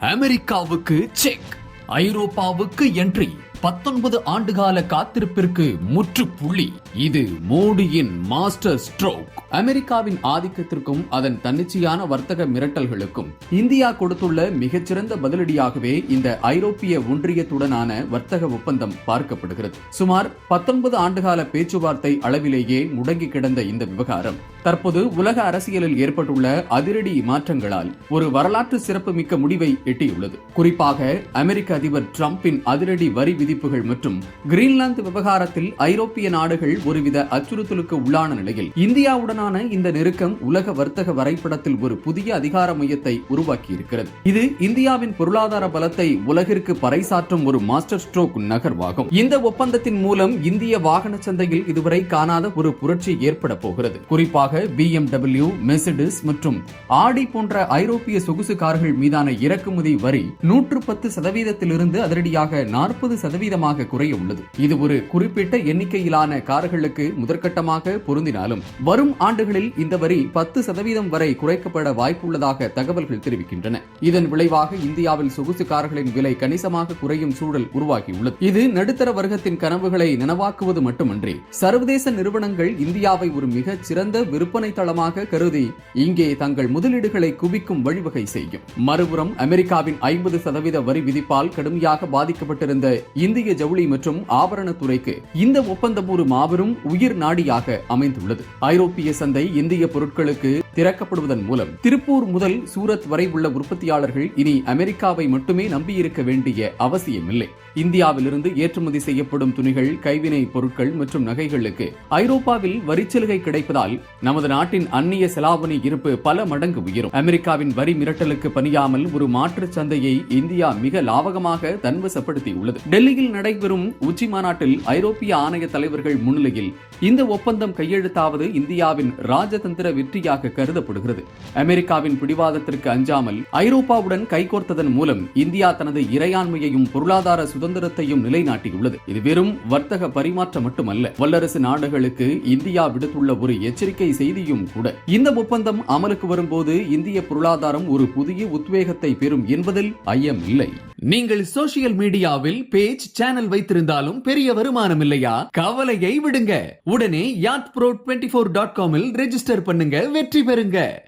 அமெரிக்காவுக்கு check ஐரோப்பாவுக்கு entry பத்தொன்பது ஆண்டுகால காத்திருப்பிற்கு முற்றுப்புள்ளி. இது மோடியின் மாஸ்டர் ஸ்ட்ரோக் அமெரிக்காவின் ஆதிக்கத்திற்கும் அதன் தன்னிச்சையான வர்த்தக மிரட்டல்களுக்கும் இந்தியா கொடுத்துள்ள மிகச்சிறந்த பதிலடியாகவே இந்த ஐரோப்பிய ஒன்றியத்துடனான வர்த்தக ஒப்பந்தம் பார்க்கப்படுகிறது. சுமார் பத்தொன்பது ஆண்டுகால பேச்சுவார்த்தை அளவிலேயே முடங்கி கிடந்த இந்த விவகாரம். தற்போது உலக அரசியலில் ஏற்பட்டுள்ள அதிரடி மாற்றங்களால் ஒரு வரலாற்று சிறப்புமிக்க முடிவை எட்டியுள்ளது. குறிப்பாக அமெரிக்க அதிபர் டிரம்பின் அதிரடி வரி விதிப்புகள் மற்றும் கிரீன்லாந்து விவகாரத்தில் ஐரோப்பிய நாடுகள் ஒருவித அச்சுறுத்தலுக்கு உள்ளான நிலையில் இந்தியாவுடனான இந்த நெருக்கம் உலக வர்த்தக வரைபடத்தில் ஒரு புதிய அதிகார மையத்தை உருவாக்கியிருக்கிறது. இது இந்தியாவின் பொருளாதார பலத்தை உலகிற்கு பறைசாற்றும் ஒரு மாஸ்டர் ஸ்ட்ரோக் நகர்வாகும். இந்த ஒப்பந்தத்தின் மூலம் இந்திய வாகன சந்தையில் இதுவரை காணாத ஒரு புரட்சி ஏற்பட போகிறது. குறிப்பாக குறிப்பாக பிஎம்டபிள்யூ மெர்சிடிஸ் மற்றும் ஆடி போன்ற ஐரோப்பிய சொகுசு கார்கள் மீதான இறக்குமதி வரி நூற்று பத்து சதவீதத்திலிருந்து அதிரடியாக நாற்பது சதவீதமாக குறைய உள்ளது. இது ஒரு குறிப்பிட்ட எண்ணிக்கையிலான கார்களுக்கு முதற்கட்டமாக பொருந்தினாலும் வரும் ஆண்டுகளில் இந்த வரி பத்து சதவீதம் வரை குறைக்கப்பட வாய்ப்புள்ளதாக தகவல்கள் தெரிவிக்கின்றன. இதன் விளைவாக இந்தியாவில் சொகுசு கார்களின் விலை கணிசமாக குறையும் சூழல் உருவாகியுள்ளது. இது நடுத்தர வர்க்கத்தின் கனவுகளை நனவாக்குவது மட்டுமன்றி சர்வதேச நிறுவனங்கள் இந்தியாவை ஒரு மிகச் சிறந்த விற்பனை தளமாக கருதி இங்கே தங்கள் முதலீடுகளை குவிக்கும் வழிவகை செய்யும். மறுபுறம் அமெரிக்காவின் ஐம்பது சதவீத வரி விதிப்பால் கடுமையாக பாதிக்கப்பட்டிருந்த இந்திய ஜவுளி மற்றும் ஆபரணத்துறைக்கு இந்த ஒப்பந்தம் ஒரு மாபெரும் உயிர் நாடியாக அமைந்துள்ளது. ஐரோப்பிய சந்தை இந்திய பொருட்களுக்கு திறக்கப்படுவதன் மூலம் திருப்பூர் முதல் சூரத் வரை உள்ள உற்பத்தியாளர்கள் இனி அமெரிக்காவை மட்டுமே நம்பியிருக்க வேண்டிய அவசியமில்லை. இந்தியாவிலிருந்து ஏற்றுமதி செய்யப்படும் துணிகள் கைவினை பொருட்கள் மற்றும் நகைகளுக்கு ஐரோப்பாவில் வரிச்சலுகை கிடைப்பதால் நமது நாட்டின் அந்நிய செலாவணி இருப்பு பல மடங்கு உயரும். அமெரிக்காவின் வரி மிரட்டலுக்கு பணியாமல் ஒரு மாற்று சந்தையை இந்தியா மிக லாபகமாக தன்வசப்படுத்தியுள்ளது. டெல்லியில் நடைபெறும் உச்சி மாநாட்டில் ஐரோப்பிய ஆணைய தலைவர்கள் முன்னிலையில் இந்த ஒப்பந்தம் கையெழுத்தாவது இந்தியாவின் ராஜதந்திர வெற்றியாக கருதப்படுகிறது. அமெரிக்காவின் பிடிவாதத்திற்கு அஞ்சாமல் ஐரோப்பாவுடன் கைகோர்த்ததன் மூலம் இந்தியா தனது இறையாண்மையையும் பொருளாதார சுதந்திரத்தையும் நிலைநாட்டியுள்ளது. இது வெறும் வர்த்தக பரிமாற்றம் மட்டுமல்ல வல்லரசு நாடுகளுக்கு இந்தியா விடுத்துள்ள ஒரு எச்சரிக்கை செய்தியும் கூட. இந்த ஒப்பந்தம் அமலுக்கு வரும்போது இந்திய பொருளாதாரம் ஒரு புதிய உத்வேகத்தை பெறும் என்பதில் ஐயம் இல்லை நீங்கள் சோசியல் மீடியாவில் பேஜ் சேனல் வைத்திருந்தாலும் பெரிய வருமானம் இல்லையா? கவலையை விடுங்க. உடனே யாத் ப்ரோ டுவெண்ட்டி ஃபோர் டாட் காமில் ரெஜிஸ்டர் பண்ணுங்க வெற்றி பெறுங்க.